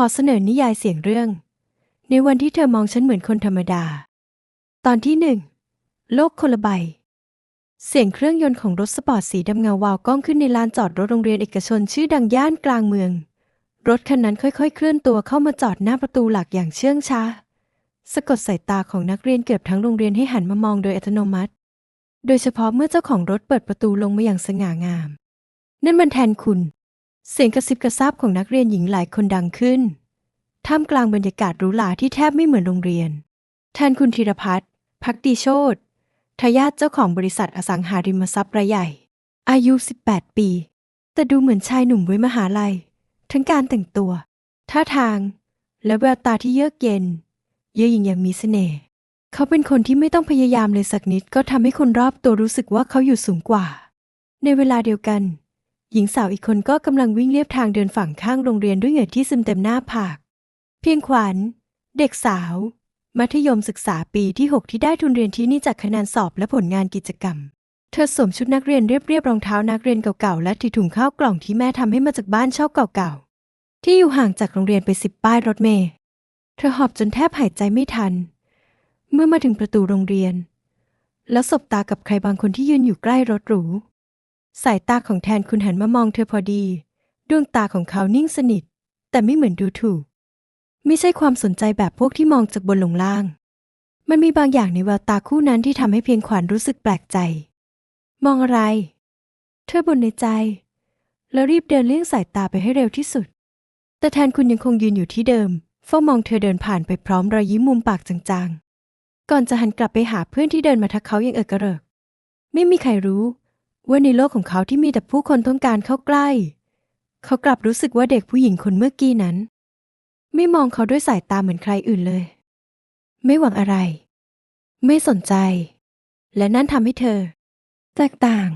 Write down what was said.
ขอเสนอนิยายเสียงเรื่อง ในวันที่เธอมองฉันเหมือนคนธรรมดา ตอนที่หนึ่งโลกคนละใบ เสียงเครื่องยนต์ของรถสปอร์ตสีดำเงาวาวก้องขึ้นในลานจอดรถโรงเรียนเอกชนชื่อดังย่านกลางเมือง รถคันนั้นค่อยๆ เคลื่อนตัวเข้ามาจอดหน้าประตูหลักอย่างเชื่องช้า สะกดสายตาของนักเรียนเกือบทั้งโรงเรียนให้หันมามองโดยอัตโนมัติ โดยเฉพาะเมื่อเจ้าของรถเปิดประตูลงมาอย่างสง่างาม นั่นมันแทนคุณ เสียงกระซิบกระซาบของนักเรียนหญิงหลายคนดังขึ้น ท่ามกลางบรรยากาศหรูหราที่แทบไม่เหมือนโรงเรียน แทนคุณธีรพัฒน์พักดีโชตทายาทเจ้าของบริษัทอสังหาริมทรัพย์รายใหญ่ อายุ 18 ปี แต่ดูเหมือนชายหนุ่มไว้มหาลัย ทั้งการแต่งตัว ท่าทาง และแววตาที่เยือกเย็น เย้ยหยิ่งอย่างมีเสน่ห์เขาเป็นคนที่ไม่ต้องพยายามเลยสักนิดก็ทำให้คนรอบตัวรู้สึกว่าเขาอยู่สูงกว่า ในเวลาเดียวกัน หญิงสาวอีกคนก็กำลังวิ่งเลียบทางเดินฝั่งข้างโรงเรียนด้วยเหงื่อที่ซึมเต็มหน้าผาก เพียงขวัญ เด็กสาว มัธยมศึกษาปีที่ 6 ที่ได้ทุนเรียนที่นี่จากคะแนนสอบและผลงานกิจกรรม เธอสวมชุดนักเรียนเรียบๆรองเท้านักเรียนเก่าๆและถือถุงข้าวกล่องที่แม่ทำให้มาจากบ้านเช่าเก่าๆที่อยู่ห่างจากโรงเรียนไปสิบป้ายรถเมล์เธอหอบจนแทบหายใจไม่ทัน เมื่อมาถึงประตูโรงเรียน แล้วสบตากับใครบางคนที่ยืนอยู่ใกล้รถหรู สายตาของแทนคุณหันมามองเธอพอดี ดวงตาของเขานิ่งสนิท แต่ไม่เหมือนดูถูก ไม่ใช่ความสนใจแบบพวกที่มองจากบนลงล่าง มันมีบางอย่างในแววตาคู่นั้นที่ทำให้เพียงขวัญรู้สึกแปลกใจ มองอะไร เธอบ่นในใจ แล้วรีบเดินเลี่ยงสายตาไปให้เร็วที่สุด แต่แทนคุณยังคงยืนอยู่ที่เดิมเฝ้ามองเธอเดินผ่านไปพร้อมรอยยิ้มมุมปากจางๆ ก่อนจะหันกลับไปหาเพื่อนที่เดินมาทักเขาอย่างเอิกกระเริก ไม่มีใครรู้ ว่าในโลกของเขาที่มีแต่ผู้คนต้องการเข้าใกล้ เขากลับรู้สึกว่าเด็กผู้หญิงคนเมื่อกี้นั้น ไม่มองเขาด้วยสายตาเหมือนใครอื่นเลย ไม่หวังอะไร ไม่สนใจ และนั่นทำให้เธอ แตกต่าง